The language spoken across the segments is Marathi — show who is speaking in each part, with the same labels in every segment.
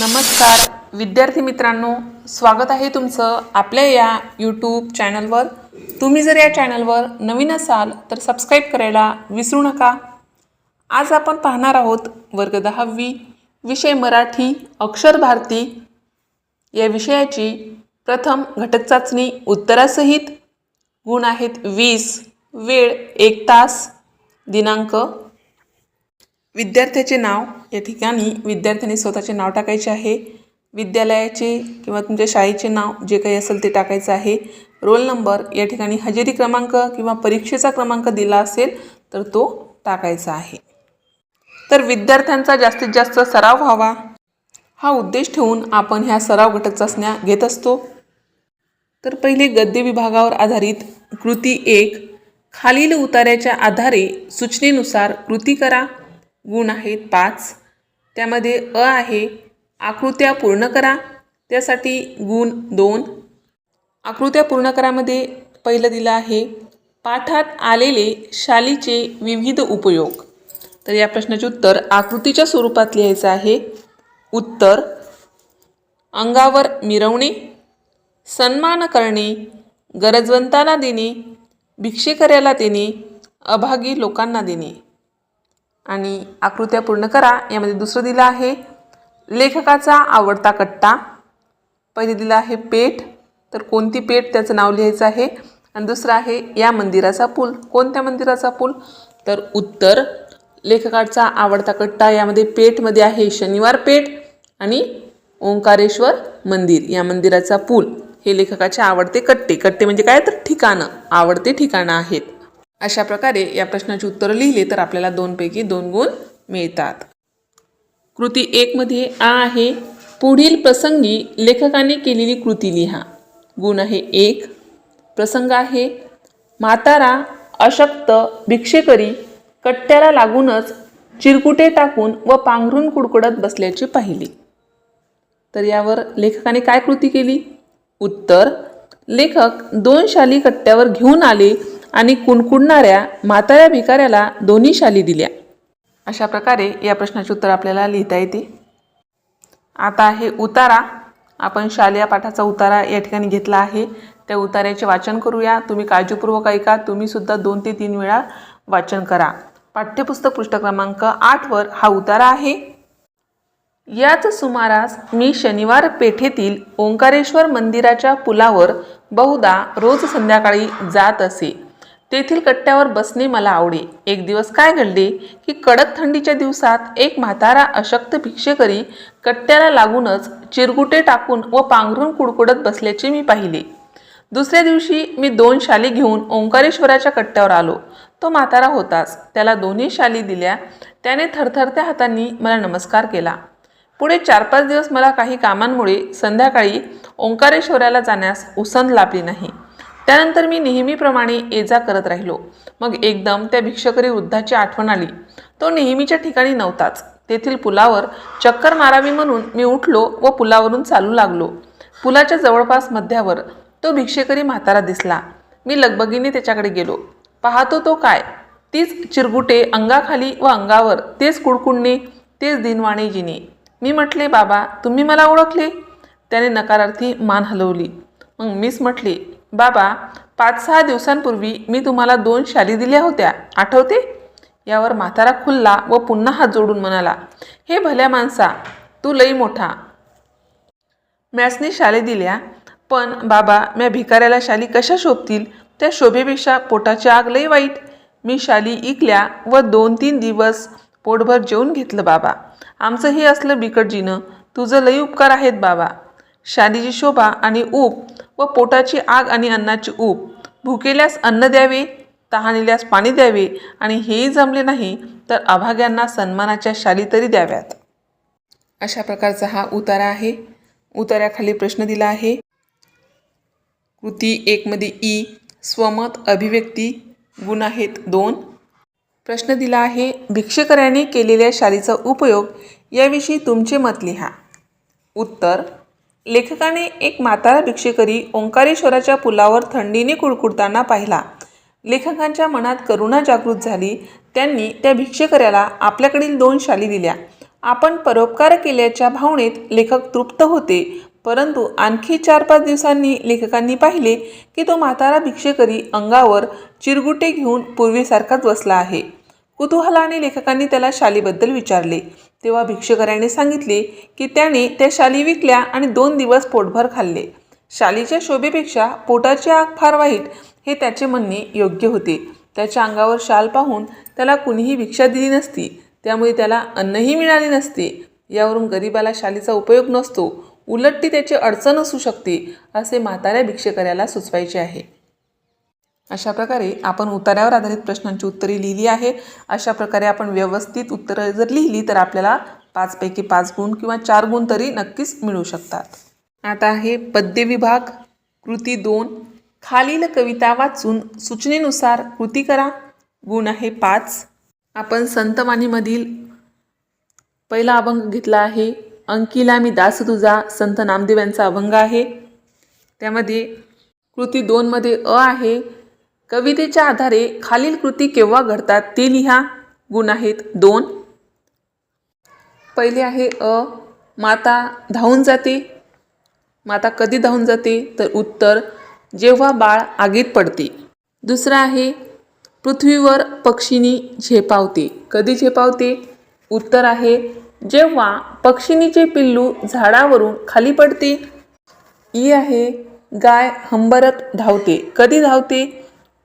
Speaker 1: नमस्कार. विद्यार्थी मित्रांनो स्वागत आहे तुमचं आपल्या या यूट्यूब चॅनलवर तुम्ही जर या चॅनलवर नवीन असाल तर सबस्क्राईब करायला विसरू नका. आज आपण पाहणार आहोत वर्ग दहावी विषय मराठी अक्षर भारती. या विषयाची प्रथम घटक चाचणी उत्तरासहित. गुण आहेत वीस वेळ एक तास दिनांक विद्यार्थ्याचे नाव या ठिकाणी विद्यार्थ्यांनी स्वतःचे नाव टाकायचे आहे. विद्यालयाचे किंवा तुमच्या शाळेचे नाव जे काही असेल ते टाकायचं आहे. रोल नंबर या ठिकाणी हजेरी क्रमांक किंवा परीक्षेचा क्रमांक दिला असेल तर तो टाकायचा आहे. तर विद्यार्थ्यांचा जास्तीत जास्त सराव व्हावा. हा उद्देश ठेवून आपण ह्या सराव घटक चाचण्या घेत असतो. तर पहिले गद्य विभागावर आधारित कृती एक खालील उतार्याच्या आधारे सूचनेनुसार कृती करा. गुण आहेत पाच. त्यामध्ये अ आहे. आकृत्या पूर्ण करा. त्यासाठी गुण दोन. आकृत्या पूर्ण करामध्ये पहिलं दिलं आहे पाठात आलेले शालीचे विविध उपयोग. तर या प्रश्नाचे उत्तर आकृतीच्या स्वरूपात लिहायचं आहे. उत्तर अंगावर मिरवणे सन्मान करणे गरजवंताला देणे भिक्षेकऱ्याला देणे अभागी लोकांना देणे. आणि आकृत्या पूर्ण करा. यामध्ये दुसरं दिलं आहे लेखकाचा आवडता कट्टा. पहिले दिलं आहे पेठ. तर कोणती पेठ त्याचं नाव लिहायचं आहे? आणि दुसरं आहे या मंदिराचा पूल. कोणत्या मंदिराचा पूल? तर उत्तर. लेखकाचा आवडता कट्टा यामध्ये पेठमध्ये आहे शनिवार पेठ आणि ओंकारेश्वर मंदिर. या मंदिराचा पूल. हे लेखकाचे आवडते कट्टे. कट्टे म्हणजे काय? तर ठिकाणं. आवडते ठिकाणं आहेत. अशा प्रकारे या प्रश्नाची उत्तरं लिहिली तर आपल्याला दोनपैकी दोन गुण मिळतात. कृती एकमध्ये आ आहे पुढील प्रसंगी लेखकाने केलेली कृती लिहा. गुण आहे एक प्रसंग आहे म्हातारा अशक्त भिक्षेकरी कट्ट्याला लागूनच चिरकुटे टाकून व पांघरून कुडकुडत बसल्याचे पाहिले. तर यावर लेखकाने काय कृती केली? उत्तर लेखक दोन शाली कट्ट्यावर घेऊन आले आणि कुणकुणणाऱ्या म्हाताऱ्या भिकाऱ्याला दोन्ही शाली दिल्या. अशा प्रकारे या प्रश्नाचे उत्तर आपल्याला लिहिता येते आता आहे उतारा. आपण शालेय पाठाचा उतारा या ठिकाणी घेतला आहे. त्या उतार्याचे वाचन करूया. तुम्ही काळजीपूर्वक ऐका. तुम्हीसुद्धा दोन ते तीन वेळा वाचन करा. पाठ्यपुस्तक पृष्ठ क्रमांक आठवर हा उतारा आहे. याच सुमारास मी शनिवार पेठेतील ओंकारेश्वर मंदिराच्या पुलावर बहुधा रोज संध्याकाळी जात असे. तेथील कट्ट्यावर बसणे मला आवडे. एक दिवस काय घडले की कडक थंडीच्या दिवसात एक म्हातारा अशक्त भिक्षेकरी कट्ट्याला लागूनच चिरगुटे टाकून व पांघरून कुडकुडत बसल्याचे मी पाहिले. दुसऱ्या दिवशी मी दोन शाली घेऊन ओंकारेश्वराच्या कट्ट्यावर आलो. तो म्हातारा होताच. त्याला दोन्ही शाली दिल्या. त्याने थरथरत्या हातांनी मला नमस्कार केला. पुढे चार पाच दिवस मला काही कामांमुळे संध्याकाळी ओंकारेश्वराला जाण्यास उसंद लाभली नाही. त्यानंतर मी नेहमीप्रमाणे ये जा करत राहिलो. मग एकदम त्या भिक्षकरी वृद्धाची आठवण आली. तो नेहमीच्या ठिकाणी नव्हताच. तेथील पुलावर चक्कर मारावी म्हणून मी उठलो व पुलावरून चालू लागलो. पुलाच्या जवळपास मध्यावर तो भिक्षेकरी म्हातारा दिसला. मी लगबगीने त्याच्याकडे गेलो. पाहतो तो काय? तीच चिरगुटे अंगाखाली व अंगावर तेच कुडकुडणे तेच दिनवाणे जिने. मी म्हटले बाबा तुम्ही मला ओळखले? त्याने नकारार्थी मान हलवली. मग मीच म्हटले बाबा पाच सहा दिवसांपूर्वी मी तुम्हाला दोन शाली दिल्या होत्या. आठवते? यावर म्हातारा खुलला व पुन्हा हात जोडून म्हणाला हे भल्या माणसा तू लई मोठा. मॅसनी शाली दिल्या पण बाबा म्या भिकाऱ्याला शाली कशा शोभतील? त्या शोभेपेक्षा पोटाची आग लई वाईट. मी शाली इकल्या व दोन तीन दिवस पोटभर जेवून घेतलं बाबा. आमचं हे असलं बिकट जिनं. तुझं लई उपकार आहेत बाबा. शालीची शोभा आणि ऊप व पोटाची आग आणि अन्नाची ऊप भुकेल्यास अन्न द्यावे तहानिल्यास पाणी द्यावे आणि हेही जमले नाही तर अभाग्यांना सन्मानाच्या शाली तरी द्याव्यात. अशा प्रकारचा हा उतारा आहे. उतार्याखाली प्रश्न दिला आहे. कृती एकमध्ये ई स्वमत अभिव्यक्ती गुण आहेत दोन. प्रश्न दिला आहे भिक्षेकऱ्याने केलेल्या शालीचा उपयोग याविषयी तुमचे मत लिहा. उत्तर लेखकाने एक म्हातारा भिक्षेकरी ओंकारेश्वराच्या पुलावर थंडीने कुडकुडताना पाहिला. लेखकांच्या मनात करुणा जागृत झाली. त्यांनी त्या भिक्षेकऱ्याला आपल्याकडील दोन शाली दिल्या. आपण परोपकार केल्याच्या भावनेत लेखक तृप्त होते. परंतु आणखी चार पाच दिवसांनी लेखकांनी पाहिले की तो म्हातारा भिक्षेकरी अंगावर चिरगुटे घेऊन पूर्वीसारखाच बसला आहे. कुतूहलाने लेखकांनी त्याला शालीबद्दल विचारले. तेव्हा भिक्षकऱ्याने सांगितले की त्याने त्या शाली विकल्या आणि दोन दिवस पोटभर खाल्ले. शालीच्या शोभेपेक्षा पोटाची आग फार वाईट हे त्याचे म्हणणे योग्य होते. त्याच्या अंगावर शाल पाहून त्याला कुणीही भिक्षा दिली नसती. त्यामुळे त्याला अन्नही मिळाले नसते. यावरून गरिबाला शालीचा उपयोग नसतो. उलट ती त्याची अडचण असू शकते असे म्हाताऱ्या भिक्षेकऱ्याला सुचवायचे आहे. अशा प्रकारे आपण उतार्यावर आधारित प्रश्नांची उत्तरे लिहिली आहे अशा प्रकारे आपण व्यवस्थित उत्तरं जर लिहिली तर आपल्याला पाचपैकी पाच गुण किंवा चार गुण तरी नक्कीच मिळू शकतात. आता आहे पद्य विभाग कृती दोन. खालील कविता वाचून सूचनेनुसार कृती करा. गुण आहे पाच. आपण संतवाणीमधील पहिला अभंग घेतला आहे. अंकिला मी दास तुझा संत नामदेव यांचा अभंग आहे. त्यामध्ये कृती दोनमध्ये अ आहे. कवितेच्या आधारे खालील कृती केव्हा घडतात ते लिहा. गुण आहेत दोन. पहिले आहे अ. माता धावून जाते. माता कधी धावून जाते? तर उत्तर जेव्हा बाळ आगीत पडते. दुसरं आहे पृथ्वीवर पक्षिणी झेपावते. कधी झेपावते? उत्तर आहे जेव्हा पक्षिणीचे पिल्लू झाडावरून खाली पडते. ई आहे गाय हंबरत धावते. कधी धावते?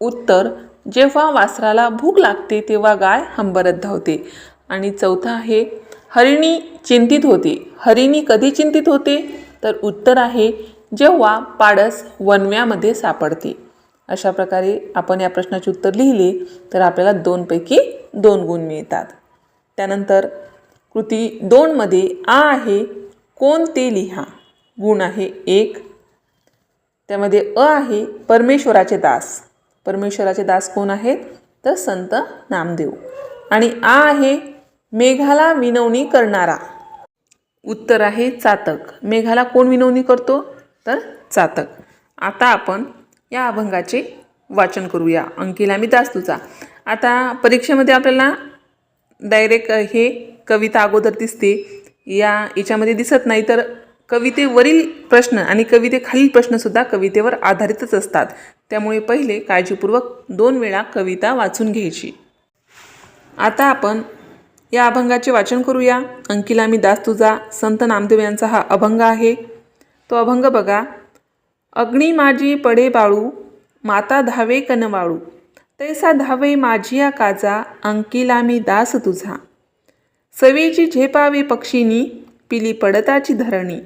Speaker 1: उत्तर जेव्हा वासराला भूक लागते तेव्हा गाय हंबरत धावते. आणि चौथा आहे हरिणी चिंतित होते. हरिणी कधी चिंतित होते? तर उत्तर आहे जेव्हा पाडस वनव्यामध्ये सापडते. अशा प्रकारे आपण या प्रश्नाचे उत्तर लिहिले तर आपल्याला दोनपैकी दोन गुण मिळतात. त्यानंतर कृती दोनमध्ये आ आहे कोण ते लिहा? गुण आहे एक. त्यामध्ये अ आहे परमेश्वराचे दास. परमेश्वराचे दास कोण आहेत? तर संत नामदेव. आणि आ आहे मेघाला विनवणी करणारा. उत्तर आहे चातक. मेघाला कोण विनवणी करतो? तर चातक. आता आपण या अभंगाचे वाचन करूया. अंकिला मी दास तुझा. आता परीक्षेमध्ये आपल्याला डायरेक्ट हे कविता अगोदर दिसते. या याच्यामध्ये दिसत नाही तर कवितेवरील प्रश्न आणि कवितेखालील प्रश्नसुद्धा कवितेवर आधारितच असतात. त्यामुळे पहिले काळजीपूर्वक दोन वेळा कविता वाचून घ्यायची. आता आपण या अभंगाचे वाचन करूया. अंकिला मी दास तुझा संत नामदेव यांचा हा अभंग आहे. तो अभंग बघा. अग्नी माझी पडे बाळू माता धावे कनवाळू. तैसा धावे माझिया काजा अंकिला मी दास तुझा. सवेची झेपावे पक्षिणी पिली पडताची धरणी.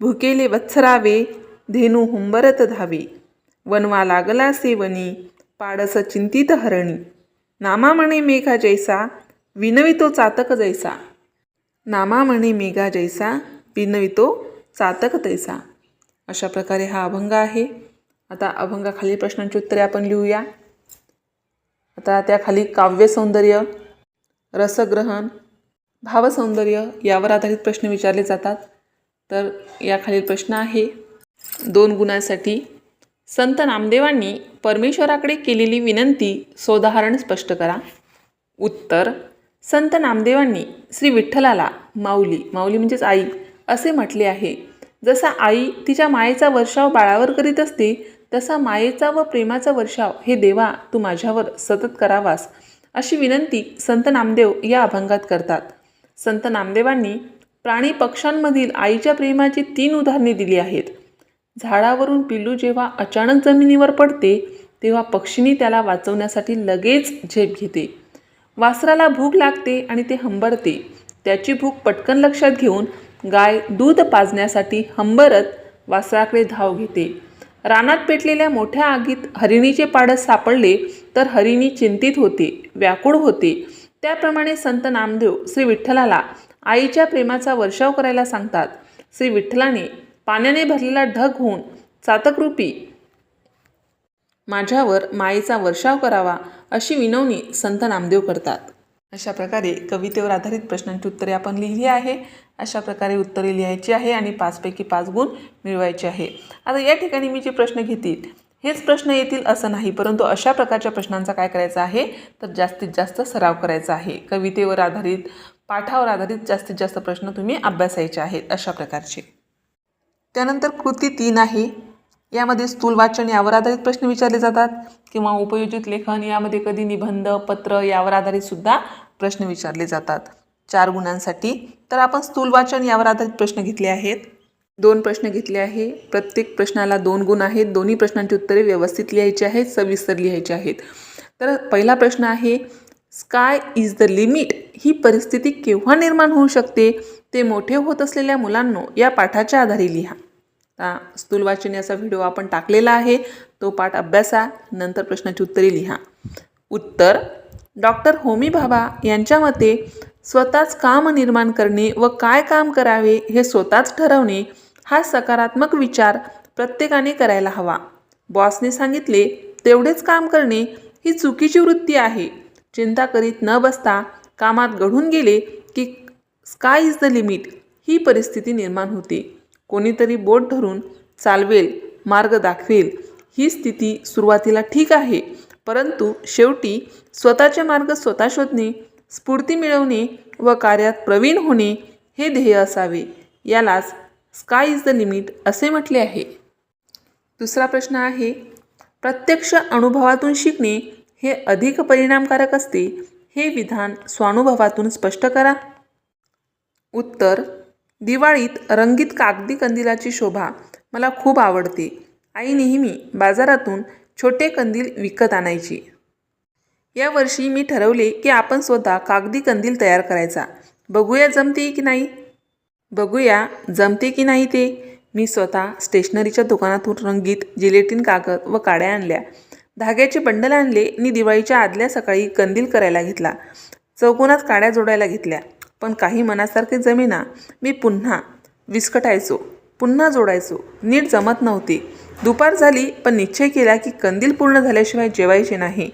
Speaker 1: भुकेले वत्सरावे धेनू हुंबरत धावे. वनवा लागला सेवनी पाडस चिंतित हरणी. नामा म्हणे मेघा जैसा विनवितो चातक जैसा. नामा म्हणे मेघा जैसा विनवितो चातक तैसा. अशा प्रकारे हा अभंग आहे. आता अभंगाखालील प्रश्नांची उत्तरे आपण लिहूया. आता त्याखाली काव्यसौंदर्य रसग्रहण भावसौंदर्य यावर आधारित प्रश्न विचारले जातात. तर याखालील प्रश्न आहे. दोन गुणांसाठी संत नामदेवांनी परमेश्वराकडे केलेली विनंती सोदाहरण स्पष्ट करा. उत्तर संत नामदेवांनी श्री विठ्ठलाला माऊली माऊली म्हणजेच आई असे म्हटले आहे. जसा आई तिच्या मायेचा वर्षाव बाळावर करीत असते तसा मायेचा व प्रेमाचा वर्षाव हे देवा तू माझ्यावर सतत करावास अशी विनंती संत नामदेव या अभंगात करतात. संत नामदेवांनी प्राणी पक्ष्यांमधील आईच्या प्रेमाची तीन उदाहरणे दिली आहेत. झाडावरून पिल्लू जेव्हा अचानक जमिनीवर पडते तेव्हा पक्षीनी त्याला वाचवण्यासाठी लगेच झेप घेते. वासराला भूक लागते आणि ते हंबरते. त्याची भूक पटकन लक्षात घेऊन गाय दूध पाजण्यासाठी हंबरत वासराकडे धाव घेते. रानात पेटलेल्या मोठ्या आगीत हरिणीचे पाडस सापडले तर हरिणी चिंतित होते व्याकुळ होते. त्याप्रमाणे संत नामदेव श्री विठ्ठलाला आईच्या प्रेमाचा वर्षाव करायला सांगतात. श्री विठ्ठलाने पाण्याने भरलेला ढग होऊन चातकरूपी माझ्यावर मायेचा वर्षाव करावा अशी विनवणी संत नामदेव करतात. अशा प्रकारे कवितेवर आधारित प्रश्नांची उत्तरे आपण लिहिली आहे. अशा प्रकारे उत्तरे लिहायची आहे आणि पाचपैकी पाच गुण मिळवायचे आहे. आता या ठिकाणी मी जे प्रश्न घेतील हेच प्रश्न येतील असं नाही परंतु अशा प्रकारच्या प्रश्नांचा काय करायचा आहे तर जास्तीत जास्त सराव करायचा आहे. कवितेवर आधारित पाठावर आधारित जास्तीत जास्त प्रश्न तुम्ही अभ्यासायचे आहेत अशा प्रकारचे. त्यानंतर कृती तीन आहे. यामध्ये स्थूल वाचन यावर आधारित प्रश्न विचारले जातात किंवा उपयोजित लेखन यामध्ये कधी निबंध पत्र यावर आधारित सुद्धा प्रश्न विचारले जातात. चार गुणांसाठी तर आपण स्थूल वाचन यावर आधारित प्रश्न घेतले आहेत. दोन प्रश्न घेतले आहे. प्रत्येक प्रश्नाला दोन गुण आहेत. दोन्ही प्रश्नांची उत्तरे व्यवस्थित लिहायची आहेत सविस्तर लिहायची आहेत. तर पहिला प्रश्न आहे स्काय इज द लिमिट ही परिस्थिती केव्हा निर्माण होऊ शकते? ते मोठे होत असलेल्या मुलांनो या पाठाच्या आधारे लिहा. आता स्थूल वाचन याचा व्हिडिओ आपण टाकलेला आहे. तो पाठ अभ्यासा नंतर प्रश्नाची उत्तरे लिहा. उत्तर डॉक्टर होमी भाभा यांच्या मते स्वतःच काम निर्माण करणे व काय काम करावे हे स्वतःच ठरवणे हा सकारात्मक विचार प्रत्येकाने करायला हवा. बॉसने सांगितले तेवढेच काम करणे ही चुकीची वृत्ती आहे. चिंता करीत न बसता कामात घडून गेले की स्काय इज द लिमिट ही परिस्थिती निर्माण होते. कोणीतरी बोट धरून चालवेल मार्ग दाखवेल ही स्थिती सुरुवातीला ठीक आहे. परंतु शेवटी स्वतःचे मार्ग स्वतः शोधणे स्फूर्ती मिळवणे व कार्यात प्रवीण होणे हे ध्येय असावे. यालाच स्काय इज द लिमिट असे म्हटले आहे. दुसरा प्रश्न आहे प्रत्यक्ष अनुभवातून शिकणे हे अधिक परिणामकारक असते हे विधान स्वानुभवातून स्पष्ट करा. उत्तर दिवाळीत रंगीत कागदी कंदिलाची शोभा मला खूप आवडते. आई नेहमी बाजारातून छोटे कंदील विकत आणायची. यावर्षी मी ठरवले की आपण स्वतः कागदी कंदील तयार करायचा. बघूया जमते की नाही? बघूया जमते की नाही ते. मी स्वतः स्टेशनरीच्या दुकानातून रंगीत जिलेटिन कागद व काड्या आणल्या. धाग्याचे बंडल आणले आणि दिवाळीच्या आदल्या सकाळी कंदील करायला घेतला. चौकोनात काड्या जोडायला घेतल्या. पण काही मनासारखे जमेना मी पुन्हा विस्कटायचो पुन्हा जोडायचो. नीट जमत नव्हते. दुपार झाली पण निश्चय केला की कंदील पूर्ण झाल्याशिवाय जेवायचे नाही.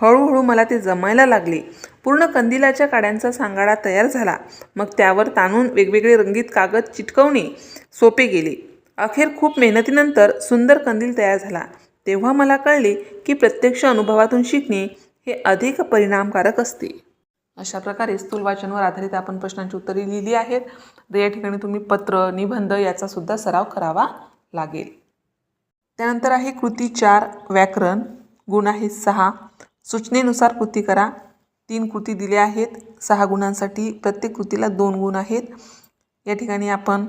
Speaker 1: हळूहळू मला ते जमायला लागले. पूर्ण कंदिलाच्या काड्यांचा सांगाडा तयार झाला. मग त्यावर ताणून वेगवेगळे रंगीत कागद चिटकवणे सोपे गेले. अखेर खूप मेहनतीनंतर सुंदर कंदील तयार झाला. तेव्हा मला कळले की प्रत्यक्ष अनुभवातून शिकणे हे अधिक परिणामकारक असते. अशा प्रकारे स्थूल वाचनवर आधारित आपण प्रश्नांची उत्तरे लिहिली आहेत. तर या ठिकाणी तुम्ही पत्र निबंध याचा सुद्धा सराव करावा लागेल. त्यानंतर आहे कृती चार व्याकरण. गुण आहेत सहा. सूचनेनुसार कृती करा. तीन कृती दिल्या आहेत. सहा गुणांसाठी प्रत्येक कृतीला दोन गुण आहेत. या ठिकाणी आपण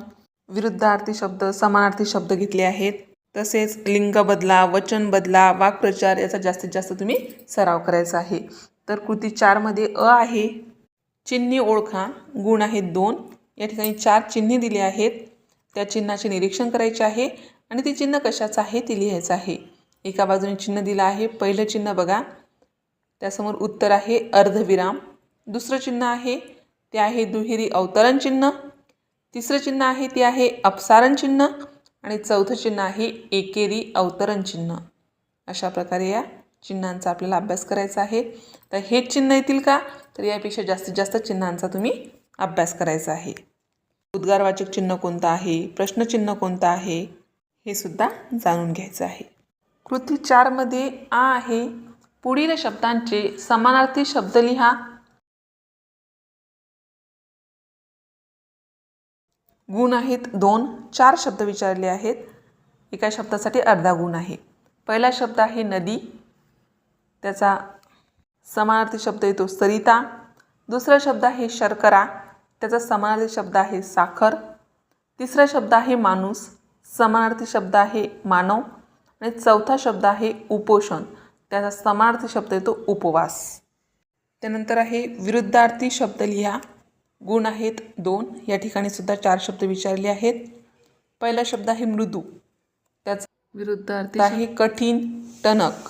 Speaker 1: विरुद्धार्थी शब्द समानार्थी शब्द घेतले आहेत. तसेच लिंग बदला वचन बदला वाक्प्रचार याचा जास्तीत जास्त तुम्ही सराव करायचा आहे. तर कृती चारमध्ये अ आहे चिन्ही ओळखा गुण आहेत दोन. या ठिकाणी चार चिन्हे दिली आहेत. त्या चिन्हाचे निरीक्षण करायचे आहे आणि ते चिन्ह कशाचं आहे ते लिहायचं आहे. एका बाजूने चिन्ह दिलं आहे पहिलं चिन्ह बघा. त्यासमोर उत्तर आहे अर्धविराम. दुसरं चिन्ह आहे ते आहे दुहेरी अवतरण चिन्ह. तिसरं चिन्ह आहे ते आहे अपसारण चिन्ह. आणि चौथं चिन्ह आहे एकेरी अवतरण चिन्ह. अशा प्रकारे या चिन्हांचा आपल्याला अभ्यास करायचा आहे. तर हेच चिन्ह येतील का? तर यापेक्षा जास्तीत जास्त चिन्हांचा तुम्ही अभ्यास करायचा आहे. उद्गारवाचक चिन्ह कोणतं आहे? प्रश्नचिन्ह कोणतं आहे? हे सुद्धा जाणून घ्यायचं आहे. कृती चारमध्ये आ आहे. पुढील शब्दांचे समानार्थी शब्द लिहा. गुण आहेत दोन चार शब्द विचारले आहेत. एका शब्दासाठी अर्धा गुण आहे. पहिला शब्द आहे नदी. त्याचा समानार्थी शब्द येतो सरिता. दुसरा शब्द आहे शर्करा. त्याचा समानार्थी शब्द आहे साखर. तिसरा शब्द आहे माणूस. समानार्थी शब्द आहे मानव. आणि चौथा शब्द आहे उपोषण. त्याचा समानार्थी शब्द येतो उपवास. त्यानंतर आहे विरुद्धार्थी शब्द लिहा. गुण आहेत दोन. या ठिकाणी सुद्धा चार शब्द विचारले आहेत. पहिला शब्द आहे मृदू. त्याचा विरुद्धार्थी आहे कठीण टणक.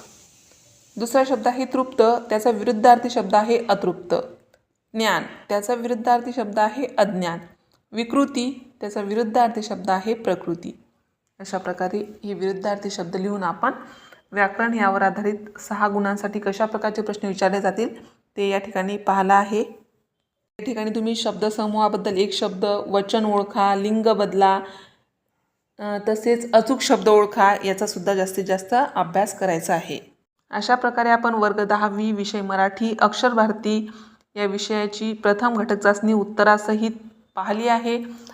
Speaker 1: दुसरा शब्द आहे तृप्त. त्याचा विरुद्धार्थी शब्द आहे अतृप्त. ज्ञान. त्याचा विरुद्धार्थी शब्द आहे अज्ञान. विकृती. त्याचा विरुद्धार्थी शब्द आहे प्रकृती. अशा प्रकारे हे विरुद्धार्थी शब्द लिहून आपण व्याकरण यावर आधारित सहा गुणांसाठी कशा प्रकारचे प्रश्न विचारले जातील ते या ठिकाणी पाहिलं आहे. या ठिकाणी तुम्ही शब्दसमूहाबद्दल एक शब्द वचन ओळखा लिंग बदला तसेच अचूक शब्द ओळखा याचासुद्धा जास्तीत जास्त अभ्यास करायचा आहे. अशा प्रकारे आपण वर्ग दहावी विषय मराठी अक्षर भारती या विषयाची प्रथम घटक चाचणी उत्तरासहित पाहिली आहे.